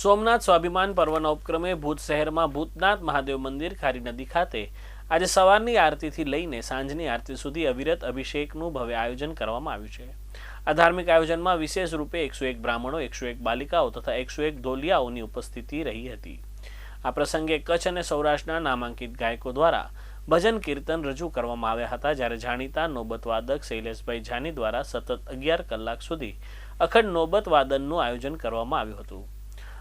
સોમનાથ સ્વાભિમાન પર્વના ઉપક્રમે ભૂત શહેરમાં ભૂતનાથ મહાદેવ મંદિર ખારી નદી ખાતે આજે સવારની આરતીથી લઈને સાંજની આરતી સુધી અવિરત અભિષેકનું ભવ્ય આયોજન કરવામાં આવ્યું છે. આ ધાર્મિક આયોજનમાં વિશેષ રૂપે એકસો એક બ્રાહ્મણો, એકસો એક બાલિકાઓ તથા એકસો એક ઢોલિયાઓની ઉપસ્થિતિ રહી હતી. આ પ્રસંગે કચ્છ અને સૌરાષ્ટ્રના નામાંકિત ગાયકો દ્વારા ભજન કીર્તન રજૂ કરવામાં આવ્યા હતા, જ્યારે જાણીતા નોબતવાદક શૈલેષભાઈ જાની દ્વારા સતત અગિયાર કલાક સુધી અખંડ નોબત વાદનનું આયોજન કરવામાં આવ્યું હતું.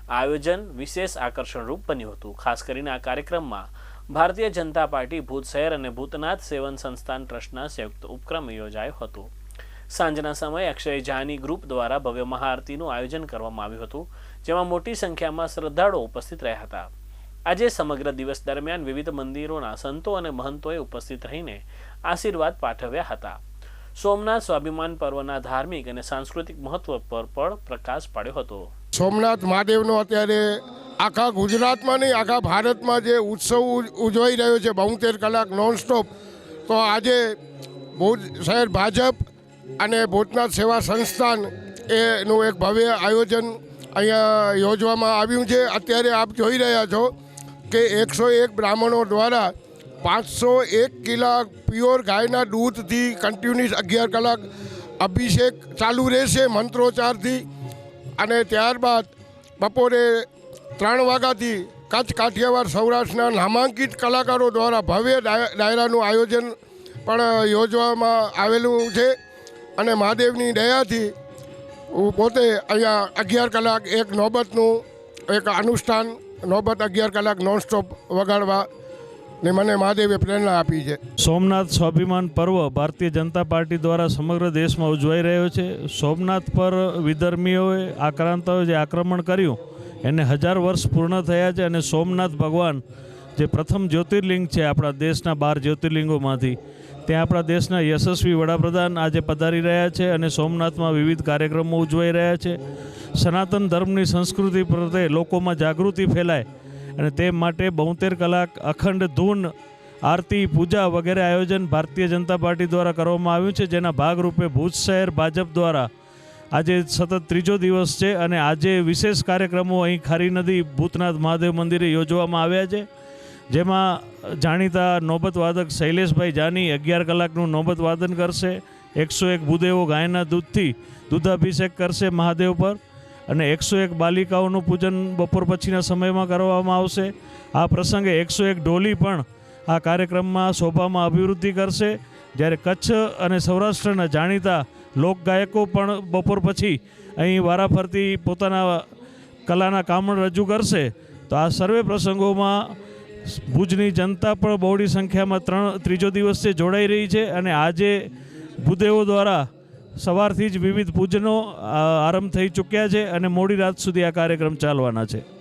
આયોજન વિશેષ આકર્ષણરૂપ બન્યું હતું. ખાસ કરીને આ કાર્યક્રમમાં ભારતીય જનતા પાર્ટી, ભૂત શહેર અને ભૂતનાથ સેવન સંસ્થાન ટ્રસ્ટના સંયુક્ત ઉપક્રમ યોજાયો હતો. સાંજના સમયે અક્ષય જાની ગ્રુપ દ્વારા ભવ્ય મહાઆરતીનું આયોજન કરવામાં આવ્યું હતું, જેમાં મોટી સંખ્યામાં શ્રદ્ધાળુઓ ઉપસ્થિત રહ્યા હતા. આજે સમગ્ર દિવસ દરમિયાન વિવિધ મંદિરોના સંતો અને મહંતોએ ઉપસ્થિત રહીને આશીર્વાદ પાઠવ્યા હતા. સોમનાથ સ્વાભિમાન પર્વના ધાર્મિક અને સાંસ્કૃતિક મહત્વ પર પણ પ્રકાશ પાડ્યો હતો. સોમનાથ મહાદેવનો અત્યારે આખા ગુજરાતમાં નહીં, આખા ભારતમાં જે ઉત્સવ ઉજ- ઉજવાઈ રહ્યો છે બોતેર કલાક નોનસ્ટોપ, તો આજે ભુજ શહેર ભાજપ અને ભૂતનાથ સેવા સંસ્થાન એનું એક ભવ્ય આયોજન અહીંયા યોજવામાં આવ્યું છે. અત્યારે આપ જોઈ રહ્યા છો કે એકસો એક બ્રાહ્મણો દ્વારા પાંચસો એક કિલા પ્યોર ગાયના દૂધથી કન્ટિન્યુઅસ અગિયાર કલાક અભિષેક ચાલુ રહેશે મંત્રોચ્ચારથી. અને ત્યારબાદ બપોરે ત્રણ વાગ્યાથી કચ્છ કાઠિયાવાડ સૌરાષ્ટ્રના નામાંકિત કલાકારો દ્વારા ભવ્ય ડાય- ડાયરાનું આયોજન પણ યોજવામાં આવેલું છે. અને મહાદેવની દયાથી પોતે અહીંયા અગિયાર કલાક એક નોબતનું એક અનુષ્ઠાન, નોબત અગિયાર કલાક નોનસ્ટોપ વગાડવા ને મને મહાદેવે પ્રેરણા આપી છે. સોમનાથ સ્વાભિમાન પર્વ ભારતીય જનતા પાર્ટી દ્વારા સમગ્ર દેશમાં ઉજવાઈ રહ્યો છે. સોમનાથ પર વિધર્મીઓએ આક્રાંતાઓએ જે આક્રમણ કર્યું, એને હજાર વર્ષ પૂર્ણ થયા છે અને સોમનાથ ભગવાન જે પ્રથમ જ્યોતિર્લિંગ છે આપણા દેશના બાર જ્યોતિર્લિંગોમાંથી, ત્યાં આપણા દેશના યશસ્વી વડાપ્રધાન આજે પધારી રહ્યા છે અને સોમનાથમાં વિવિધ કાર્યક્રમો ઉજવાઈ રહ્યા છે. સનાતન ધર્મની સંસ્કૃતિ પ્રત્યે લોકોમાં જાગૃતિ ફેલાય અને તે માટે બોતેર કલાક અખંડ ધૂન, આરતી, પૂજા વગેરે આયોજન ભારતીય જનતા પાર્ટી દ્વારા કરવામાં આવ્યું છે, જેના ભાગરૂપે ભુજ શહેર ભાજપ દ્વારા આજે સતત ત્રીજો દિવસ છે અને આજે વિશેષ કાર્યક્રમો અહીં ખારી નદી, ભૂતનાથ મહાદેવ મંદિરે યોજવામાં આવ્યા છે. જેમાં જાણીતા નોબત વાદક શૈલેષભાઈ જાની અગિયાર કલાકનું નોબતવાદન કરશે, એકસો એક ભૂદેવો ગાયના દૂધથી દૂધાભિષેક કરશે મહાદેવ પર. અને એકસો એક બાલિકાઓનું પૂજન બપોર પછીના સમયમાં કરવામાં આવશે. આ પ્રસંગે એકસો એક ઢોલી પણ આ કાર્યક્રમમાં શોભામાં અભિવૃદ્ધિ કરશે. જ્યારે કચ્છ અને સૌરાષ્ટ્રના જાણીતા લોકગાયકો પણ બપોર પછી અહીં વારાફરતી પોતાના કલાના કામણ રજૂ કરશે. તો આ સર્વે પ્રસંગોમાં ભુજની જનતા પણ બહોળી સંખ્યામાં ત્રણ ત્રીજો દિવસથી જોડાઈ રહી છે અને આજે ભૂદેવો દ્વારા સવારથી જ વિવિધ પૂજનો આરંભ થઈ ચૂક્યા છે અને મોડી રાત સુધી આ કાર્યક્રમ ચાલવાના છે.